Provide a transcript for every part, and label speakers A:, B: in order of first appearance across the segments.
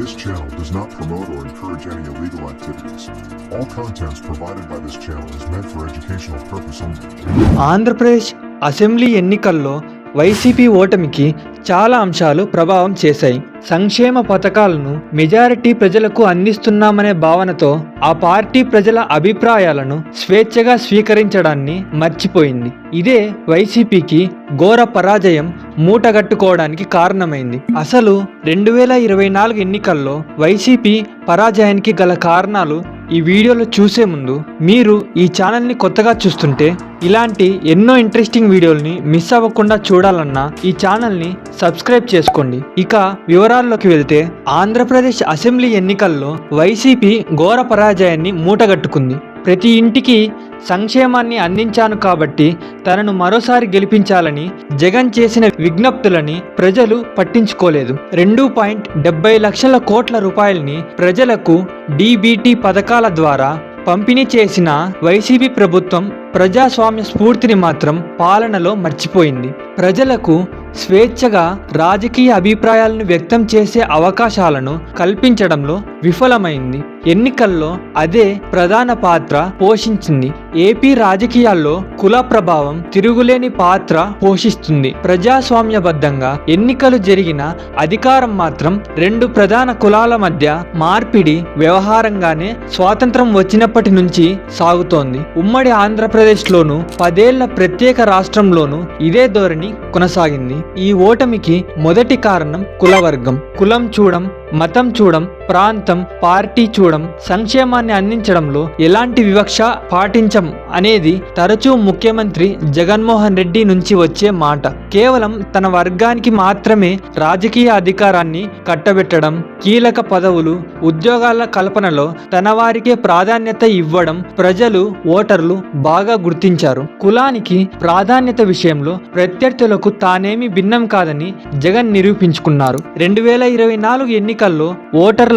A: This channel does not promote or encourage any illegal activities. All contents provided by this channel is meant for educational purpose only.
B: Andhra Pradesh assembly ఎన్నికల్లో వైసీపీ ఓటమికి చాలా అంశాలు ప్రభావం చేశాయి. సంక్షేమ పథకాలను majority ప్రజలకు అందిస్తున్నామనే భావనతో ఆ పార్టీ ప్రజల అభిప్రాయాలను స్వేచ్ఛగా స్వీకరించడాన్ని మర్చిపోయింది. ఇదే వైసీపీకి ఘోర పరాజయం మూటగట్టుకోవడానికి కారణమైంది. అసలు రెండు వేల ఇరవై నాలుగు ఎన్నికల్లో వైసీపీ పరాజయానికి గల కారణాలు ఈ వీడియోలో చూసే ముందు మీరు ఈ ఛానల్ని కొత్తగా చూస్తుంటే ఇలాంటి ఎన్నో ఇంట్రెస్టింగ్ వీడియోల్ని మిస్ అవ్వకుండా చూడాలన్నా ఈ ఛానల్ని సబ్స్క్రైబ్ చేసుకోండి. ఇక వివరాల్లోకి వెళ్తే ఆంధ్రప్రదేశ్ అసెంబ్లీ ఎన్నికల్లో వైసీపీ ఘోర పరాజయాన్ని మూటగట్టుకుంది. ప్రతి ఇంటికి సంక్షేమాన్ని అందించాను కాబట్టి తనను మరోసారి గెలిపించాలని జగన్ చేసిన విజ్ఞప్తులని ప్రజలు పట్టించుకోలేదు. రెండు పాయింట్ డెబ్బై లక్షల కోట్ల రూపాయలని ప్రజలకు డీబీటీ పథకాల ద్వారా పంపిణీ చేసిన వైసీపీ ప్రభుత్వం ప్రజాస్వామ్య స్ఫూర్తిని మాత్రం పాలనలో మర్చిపోయింది. ప్రజలకు స్వేచ్ఛగా రాజకీయ అభిప్రాయాలను వ్యక్తం చేసే అవకాశాలను కల్పించడంలో విఫలమైంది. ఎన్నికల్లో అదే ప్రధాన పాత్ర పోషించింది. ఏపీ రాజకీయాల్లో కుల ప్రభావం తిరుగులేని పాత్ర పోషిస్తుంది. ప్రజాస్వామ్యబద్ధంగా ఎన్నికలు జరిగిన అధికారం మాత్రం రెండు ప్రధాన కులాల మధ్య మార్పిడి వ్యవహారంగానే స్వాతంత్రం వచ్చినప్పటి నుంచి సాగుతోంది. ఉమ్మడి ఆంధ్రప్రదేశ్లోను పదేళ్ళ ప్రత్యేక రాష్ట్రంలోనూ ఇదే ధోరణి కొనసాగింది. ఈ ఓటమికి మొదటి కారణం కులవర్గం. కులం చూడం మతం చూడం ప్రాంతం పార్టీ చూడం సంక్షేమాన్ని అందించడంలో ఎలాంటి వివక్ష పాటించం అనేది తరచూ ముఖ్యమంత్రి జగన్మోహన్ రెడ్డి నుంచి వచ్చే మాట. కేవలం తన వర్గానికి మాత్రమే రాజకీయ అధికారాన్ని కట్టబెట్టడం కీలక పదవులు ఉద్యోగాల కల్పనలో తన వారికే ప్రాధాన్యత ఇవ్వడం ప్రజలు ఓటర్లు బాగా గుర్తించారు. కులానికి ప్రాధాన్యత విషయంలో ప్రత్యర్థులకు తానేమి భిన్నం కాదని జగన్ నిరూపించుకున్నారు. రెండు వేల ఇరవై నాలుగు ఎన్నికల్లో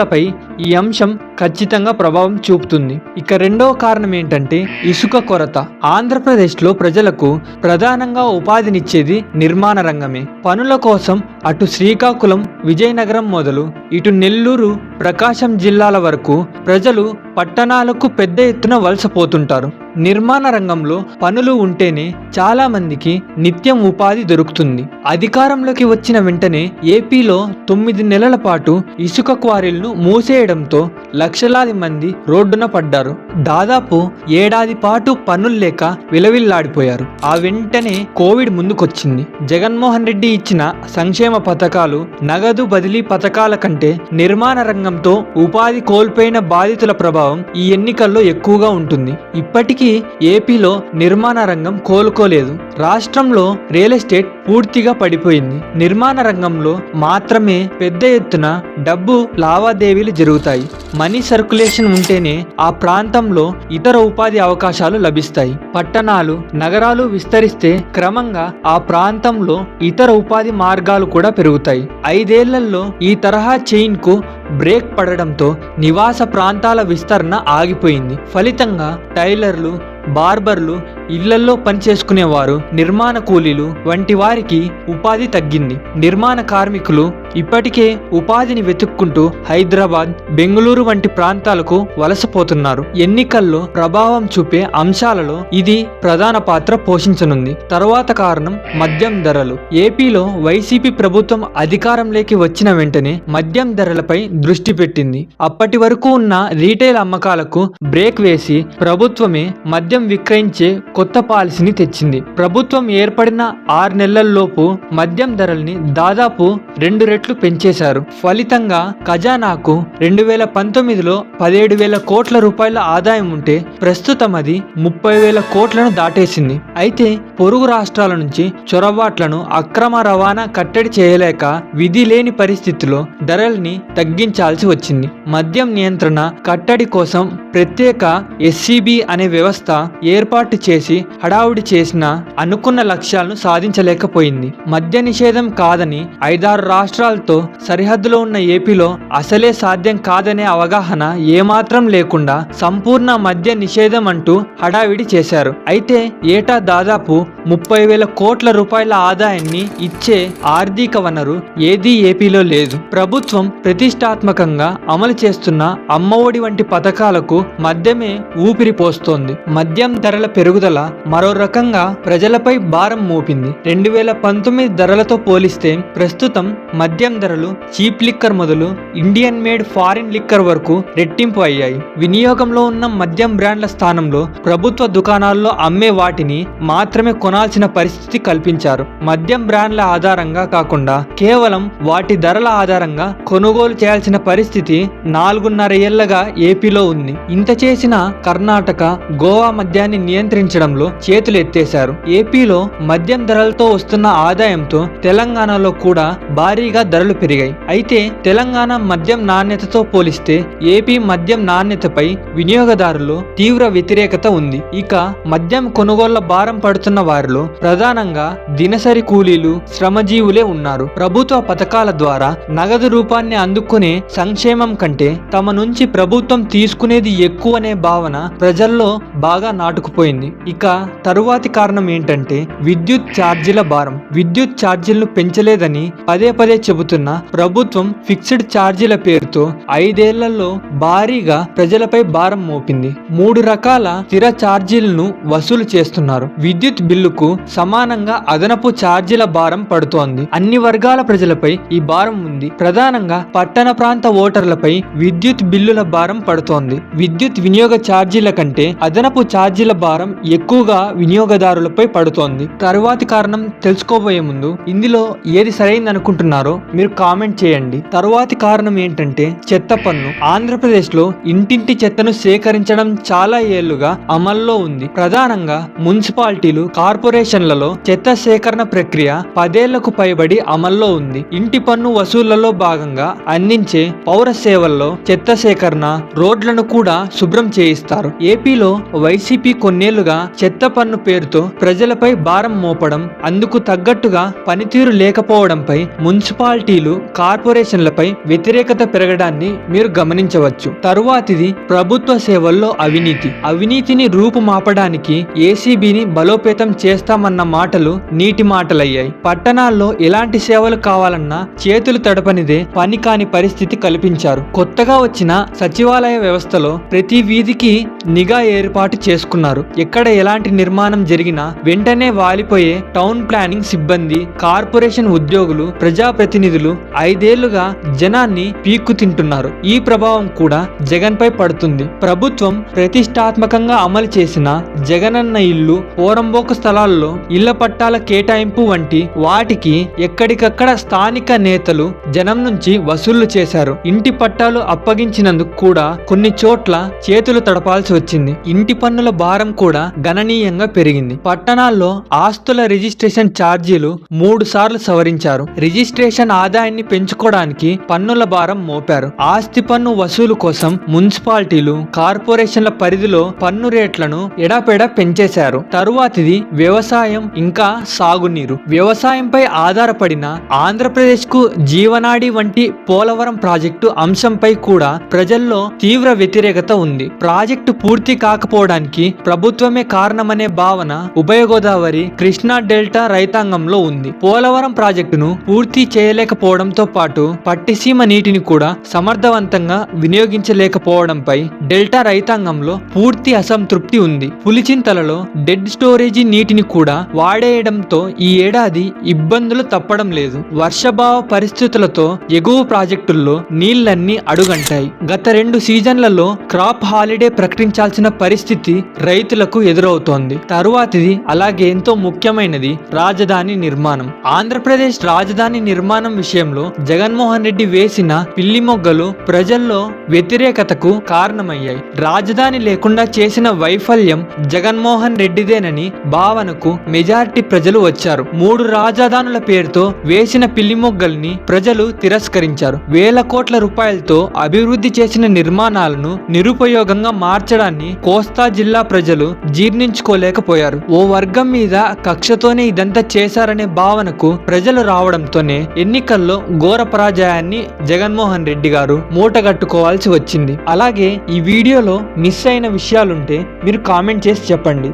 B: ఓటర్లపై ఈ అంశం ఖచ్చితంగా ప్రభావం చూపుతుంది. ఇక రెండవ కారణం ఏంటంటే ఇసుక కొరత. ఆంధ్రప్రదేశ్లో ప్రజలకు ప్రధానంగా ఉపాధినిచ్చేది నిర్మాణ రంగమే. పనుల కోసం అటు శ్రీకాకుళం విజయనగరం మొదలు ఇటు నెల్లూరు ప్రకాశం జిల్లాల వరకు ప్రజలు పట్టణాలకు పెద్ద ఎత్తున వలసపోతుంటారు నిర్మాణ రంగంలో పనులు ఉంటేనే చాలా మందికి నిత్యం ఉపాధి దొరుకుతుంది. అధికారంలోకి వచ్చిన వెంటనే ఏపీలో తొమ్మిది నెలల పాటు ఇసుక క్వారీలను మూసేయడంతో లక్షలాది మంది రోడ్డున పడ్డారు. దాదాపు ఏడాది పాటు పనులు లేక విలవిల్లాడిపోయారు. ఆ వెంటనే కోవిడ్ ముందుకొచ్చింది. జగన్మోహన్ రెడ్డి ఇచ్చిన సంక్షేమ పథకాలు నగదు బదిలీ పథకాల కంటే నిర్మాణ రంగంతో ఉపాధి కోల్పోయిన బాధితుల ప్రభావం ఈ ఎన్నికల్లో ఎక్కువగా ఉంటుంది. ఇప్పటికీ ఏపీలో నిర్మాణ రంగం కోలుకోలేదు. రాష్ట్రంలో రియల్ ఎస్టేట్ పూర్తిగా పడిపోయింది. నిర్మాణ రంగంలో మాత్రమే పెద్ద ఎత్తున డబ్బు లావాదేవీలు జరుగుతాయి. మనీ సర్క్యులేషన్ ఉంటేనే ఆ ప్రాంతంలో ఇతర ఉపాధి అవకాశాలు లభిస్తాయి. పట్టణాలు నగరాలు విస్తరిస్తే క్రమంగా ఆ ప్రాంతంలో ఇతర ఉపాధి మార్గాలు కూడా పెరుగుతాయి. ఐదేళ్ళలో ఈ తరహా చైన్కు బ్రేక్ పడడంతో నివాస ప్రాంతాల విస్తరణ ఆగిపోయింది. ఫలితంగా టైలర్లు బార్బర్లు ఇళ్ళల్లో పనిచేసుకునేవారు నిర్మాణ కూలీలు వంటి వారికి ఉపాధి తగ్గింది. నిర్మాణ కార్మికులు ఇప్పటికే ఉపాధిని వెతుక్కుంటూ హైదరాబాద్ బెంగళూరు వంటి ప్రాంతాలకు వలసపోతున్నారు. ఎన్నికల్లో ప్రభావం చూపే అంశాలలో ఇది ప్రధాన పాత్ర పోషించనుంది. తరువాత కారణం మద్యం ధరలు. ఏపీలో వైసీపీ ప్రభుత్వం అధికారంలోకి వచ్చిన వెంటనే మద్యం ధరలపై దృష్టి పెట్టింది. అప్పటి వరకు ఉన్న రీటైల్ అమ్మకాలకు బ్రేక్ వేసి ప్రభుత్వమే మద్యం విక్రయించే కొత్త పాలసీని తెచ్చింది. ప్రభుత్వం ఏర్పడిన ఆరు నెలల్లోపు మద్యం ధరల్ని దాదాపు రెండు రెట్లు పెంచేశారు. ఫలితంగా ఖజానాకు రెండు వేల పంతొమ్మిదిలో పదిహేడు వేల కోట్ల రూపాయల ఆదాయం ఉంటే ప్రస్తుతం అది ముప్పై వేల కోట్లను దాటేసింది. అయితే పొరుగు రాష్ట్రాల నుంచి చొరబాట్లను అక్రమ రవాణా కట్టడి చేయలేక విధి లేని పరిస్థితిలో ధరల్ని తగ్గించాల్సి వచ్చింది. మద్యం నియంత్రణ కట్టడి కోసం ప్రత్యేక ఎస్సీబీ అనే వ్యవస్థ ఏర్పాటు చేసి హడావుడి చేసిన అనుకున్న లక్ష్యాలను సాధించలేకపోయింది. మద్య నిషేధం కాదని ఐదారు రాష్ట్రాలతో సరిహద్దులో ఉన్న ఏపీలో అసలే సాధ్యం కాదనే అవగాహన ఏమాత్రం లేకుండా సంపూర్ణ మద్య నిషేధం అంటూ హడావిడి చేశారు. అయితే ఏటా దాదాపు ముప్పై వేల కోట్ల రూపాయల ఆదాయాన్ని ఇచ్చే ఆర్థిక వనరు ఏదీ ఏపీలో లేదు. ప్రభుత్వం ప్రతిష్టాత్మకంగా అమలు చేస్తున్న అమ్మఒడి వంటి పథకాలకు మద్యమే ఊపిరి పోస్తోంది. మద్యం ధరల పెరుగుదల మరో రకంగా ప్రజలపై భారం మోపింది. రెండు వేల పంతొమ్మిది ధరలతో పోలిస్తే ప్రస్తుతం మద్యం ధరలు చీప్ లిక్కర్ మొదలు ఇండియన్ మేడ్ ఫారిన్ లిక్కర్ వరకు రెట్టింపు అయ్యాయి. వినియోగంలో ఉన్న మద్యం బ్రాండ్ల స్థానంలో ప్రభుత్వ దుకాణాల్లో అమ్మే వాటిని మాత్రమే కొనాల్సిన పరిస్థితి కల్పించారు. మద్యం బ్రాండ్ల ఆధారంగా కాకుండా కేవలం వాటి ధరల ఆధారంగా కొనుగోలు చేయాల్సిన పరిస్థితి నాలుగున్నర ఏళ్ళగా ఏపీలో ఉంది. ఇంత చేసిన కర్ణాటక గోవా మద్యాన్ని నియంత్రించడంలో చేతులు ఎత్తేశారు ఏపీలో మద్యం ధరలతో వస్తున్న ఆదాయంతో తెలంగాణలో కూడా భారీగా ధరలు పెరిగాయి. అయితే తెలంగాణ మద్యం నాణ్యతతో పోలిస్తే ఏపీ మద్యం నాణ్యతపై వినియోగదారులు తీవ్ర వ్యతిరేకత ఉంది. ఇక మద్యం కొనుగోళ్ళ భారం పడుతున్న వారిలో ప్రధానంగా దినసరి కూలీలు శ్రమజీవులే ఉన్నారు. ప్రభుత్వ పథకాల ద్వారా నగదు రూపాన్ని అందుకునే సంక్షేమం కంటే తమ నుంచి ప్రభుత్వం తీసుకునేది ఎక్కువనే భావన ప్రజల్లో బాగా నాటుకుపోయింది. ఇక తరువాతి కారణం ఏంటంటే విద్యుత్ ఛార్జీల భారం. విద్యుత్ ఛార్జీలను పెంచలేదని పదే పదే చెబుతున్న ప్రభుత్వం ఫిక్స్డ్ ఛార్జీల పేరుతో ఐదేళ్ళలో భారీగా ప్రజలపై భారం మోపింది. మూడు రకాల స్థిర ఛార్జీలను వసూలు చేస్తున్నారు. విద్యుత్ బిల్లుకు సమానంగా అదనపు ఛార్జీల భారం పడుతోంది. అన్ని వర్గాల ప్రజలపై ఈ భారం ఉంది. ప్రధానంగా పట్టణ ప్రాంత ఓటర్లపై విద్యుత్ బిల్లుల భారం పడుతోంది. విద్యుత్ వినియోగ ఛార్జీల కంటే అదనపు ఛార్జీల భారం ఎక్కువగా వినియోగదారులపై పడుతోంది. తరువాతి కారణం తెలుసుకోబోయే ముందు ఇందులో ఏది సరైంది అనుకుంటున్నారో మీరు కామెంట్ చేయండి. తరువాతి కారణం ఏంటంటే చెత్త పన్ను ఆంధ్రప్రదేశ్లో ఇంటింటి చెత్తను సేకరించడం చాలా ఏళ్ళుగా అమల్లో ఉంది. ప్రధానంగా మున్సిపాలిటీలు కార్పొరేషన్లలో చెత్త సేకరణ ప్రక్రియ పదేళ్ళకు పైబడి అమల్లో ఉంది. ఇంటి పన్ను వసూళ్ళలో భాగంగా అందించే పౌర సేవల్లో చెత్త సేకరణ రోడ్లను కూడా శుభ్రం చేయిస్తారు. ఏపీలో వైసీపీ కొన్నేళ్ళుగా చెత్త పన్ను పేరుతో ప్రజలపై భారం మోపడం అందుకు తగ్గట్టుగా పనితీరు లేకపోవడంపై మున్సిపాలిటీలు కార్పొరేషన్లపై వ్యతిరేకత పెరగడాన్ని మీరు గమనించవచ్చు. తరువాతిది ప్రభుత్వ సేవల్లో అవినీతి. అవినీతిని రూపుమాపడానికి ఏసీబీని బలోపేతం చేస్తామన్న మాటలు నీటి మాటలయ్యాయి. పట్టణాల్లో ఎలాంటి సేవలు కావాలన్నా చేతులు తడపనిదే పని కాని పరిస్థితి కల్పించారు. కొత్తగా వచ్చిన సచివాలయ వ్యవస్థలో ప్రతి వీధికి నిఘా ఏర్పాటు చేసుకున్నారు. ఎక్కడ ఎలాంటి నిర్మాణం జరిగినా వెంటనే వాలిపోయే టౌన్ ప్లానింగ్ సిబ్బంది కార్పొరేషన్ ఉద్యోగులు ప్రజాప్రతినిధులు ఐదేళ్ళుగా జనాన్ని పీక్కు తింటున్నారు. ఈ ప్రభావం కూడా జగన్ పై పడుతుంది. ప్రభుత్వం ప్రతిష్టాత్మకంగా అమలు చేసిన జగనన్న ఇల్లు పోరంబోకు స్థలాల్లో ఇళ్ళ పట్టాల కేటాయింపు వంటి వాటికి ఎక్కడికక్కడ స్థానిక నేతలు జనం నుంచి వసూళ్ళు చేశారు. ఇంటి పట్టాలు అప్పగించినందుకు కూడా కొన్ని చోట్ల చేతులు తడపాల్సి వచ్చింది. ఇంటి పన్నుల భారం కూడా గణనీయంగా పెరిగింది. పట్టణాల్లో ఆస్తుల రిజిస్ట్రేషన్ ఛార్జీలు మూడు సార్లు సవరించారు. రిజిస్ట్రేషన్ ఆదాయాన్ని పెంచుకోవడానికి పన్నుల భారం మోపారు. ఆస్తి పన్ను వసూలు కోసం మున్సిపాలిటీలు కార్పొరేషన్ల పరిధిలో పన్ను రేట్లను ఎడాపెడా పెంచేశారు. తరువాతిది వ్యవసాయం ఇంకా సాగునీరు. వ్యవసాయంపై ఆధారపడిన ఆంధ్రప్రదేశ్కు జీవనాడి వంటి పోలవరం ప్రాజెక్టు అంశంపై కూడా ప్రజల్లో తీవ్ర వ్యతిరేకత ఉంది. ప్రాజెక్టు పూర్తి కాకపోవడానికి ప్రభుత్వమే కారణమనే భావన ఉభయ గోదావరి కృష్ణా డెల్టా రైతాంగంలో ఉంది. పోలవరం ప్రాజెక్టును పూర్తి చేయలేకపోవడంతో పాటు పట్టిసీమ నీటిని కూడా సమర్థవంతంగా వినియోగించలేకపోవడంపై డెల్టా రైతాంగంలో పూర్తి అసంతృప్తి ఉంది. పులిచింతలలో డెడ్ స్టోరేజీ నీటిని కూడా వాడేయడంతో ఈ ఏడాది ఇబ్బందులు తప్పడం లేదు. వర్షభావ పరిస్థితులతో ఎగువ ప్రాజెక్టుల్లో నీళ్ళన్నీ అడుగంటాయి. గత రెండు సీజన్లలో క్రాప్ హాలిడే ప్రకటించాల్సిన పరిస్థితి రైతులకు ఎదురవుతోంది. తరువాతిది అలాగే ఎంతో ముఖ్యమైనది రాజధాని నిర్మాణం. ఆంధ్రప్రదేశ్ రాజధాని నిర్మాణం విషయంలో జగన్మోహన్ రెడ్డి వేసిన పిల్లి మొగ్గలు ప్రజల్లో వ్యతిరేకతకు కారణమయ్యాయి. రాజధాని లేకుండా చేసిన వైఫల్యం జగన్మోహన్ రెడ్డిదేనని భావనకు మెజారిటీ ప్రజలు వచ్చారు. మూడు రాజధానుల పేరుతో వేసిన పిల్లి మొగ్గల్ని ప్రజలు తిరస్కరించారు. వేల కోట్ల రూపాయలతో అభివృద్ధి చేసిన నిర్మాణాలను నిరుపయోగంగా మార్చడాన్ని కోస్తా జిల్లా ప్రజలు జీర్ణించుకోలేకపోయారు. ఓ వర్గం మీద కక్షతోనే ఇదంతా చేశారనే భావనకు ప్రజలు రావడంతోనే ఎన్నికల్లో ఘోర పరాజయాన్ని జగన్మోహన్ రెడ్డి గారు మూటగట్టుకోవాల్సి వచ్చింది. అలాగే ఈ వీడియోలో మిస్ అయిన విషయాలుంటే మీరు కామెంట్ చేసి చెప్పండి.